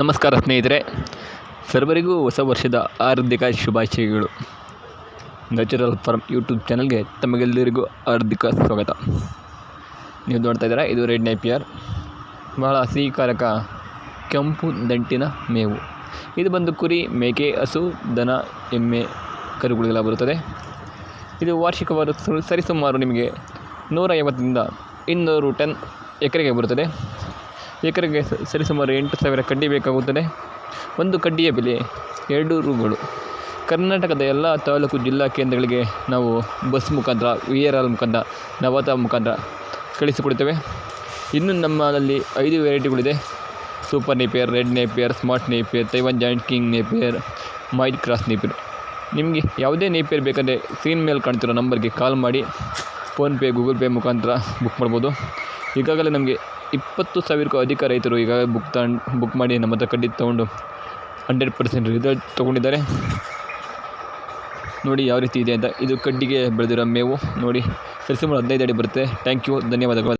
ನಮಸ್ಕಾರ ಸ್ನೇಹಿತರೆ, ಸರ್ವರಿಗೂ ಹೊಸ ವರ್ಷದ ಹಾರ್ದಿಕ ಶುಭಾಶಯಗಳು. ನ್ಯಾಚುರಲ್ ಫಾರ್ಮ್ ಯೂಟ್ಯೂಬ್ ಚಾನಲ್ಗೆ ತಮಗೆಲ್ಲರಿಗೂ ಹಾರ್ದಿಕ ಸ್ವಾಗತ. ನೀವು ನೋಡ್ತಾ ಇದ್ದೀರಾ, ಇದು ರೆಡ್ ನೇಪಿಯರ್ ಬಹಳ ಹಸಿಕಾರಕ ಕೆಂಪು ದಂಟಿನ ಮೇವು. ಇದು ಬಂದು ಕುರಿ, ಮೇಕೆ, ಹಸು, ದನ, ಎಮ್ಮೆ, ಕರುಗಳಿಗೆಲ್ಲ ಬರುತ್ತದೆ. ಇದು ವಾರ್ಷಿಕವಾದ ಸರಿಸುಮಾರು ನಿಮಗೆ ನೂರ ಐವತ್ತರಿಂದ ಇನ್ನೂರು ಟನ್ ಎಕರೆಗೆ ಬರುತ್ತದೆ. ಎಕರೆಗೆ ಸರಿಸುಮಾರು ಎಂಟು ಸಾವಿರ ಕಡ್ಡಿ ಬೇಕಾಗುತ್ತದೆ. ಒಂದು ಕಡ್ಡಿಯ ಬೆಲೆ ಎರಡು ರೂಗಳು. ಕರ್ನಾಟಕದ ಎಲ್ಲ ತಾಲೂಕು ಜಿಲ್ಲಾ ಕೇಂದ್ರಗಳಿಗೆ ನಾವು ಬಸ್ ಮುಖಾಂತರ ವಿ ಆರ್ ಆರ್ ಮುಖಾಂತರ, ನವತ ಮುಖಾಂತರ ಕಳಿಸಿಕೊಡುತ್ತೇವೆ. ಇನ್ನು ನಮ್ಮಲ್ಲಿ ಐದು ವೆರೈಟಿಗಳಿದೆ. Super Napier, red Napier, smart Napier, Taiwan giant king Napier mite cross Napier. ನಿಮಗೆ ಯಾವುದೇ ನೇಪಿಯರ್ ಬೇಕಂದರೆ ಸ್ಕ್ರೀನ್ ಮೇಲೆ ಕಾಣ್ತಿರೋ ನಂಬರ್ಗೆ ಕಾಲ್ ಮಾಡಿ, ಫೋನ್ಪೇ, ಗೂಗಲ್ ಪೇ ಮುಖಾಂತರ ಬುಕ್ ಮಾಡ್ಬೋದು. ಈಗಾಗಲೇ ನಮಗೆ ಇಪ್ಪತ್ತು ಸಾವಿರಕ್ಕೂ ಅಧಿಕ ರೈತರು ಈಗ ಬುಕ್ ತಗೊಂಡು ಬುಕ್ ಮಾಡಿ ನಮ್ಮ ಹತ್ರ ಕಡ್ಡಿ ತೊಗೊಂಡು ಹಂಡ್ರೆಡ್ ಪರ್ಸೆಂಟ್ ರಿಸಲ್ಟ್ ತೊಗೊಂಡಿದ್ದಾರೆ. ನೋಡಿ ಯಾವ ರೀತಿ ಇದೆ ಅಂತ. ಇದು ಕಡ್ಡಿಗೆ ಬೆಳೆದಿರೋ ಮೇವು ನೋಡಿ. ಸರಿಸುಮಾರು ಹದಿನೈದು ಅಡಿ ಬರುತ್ತೆ. ಥ್ಯಾಂಕ್ ಯು ಧನ್ಯವಾದಗಳು.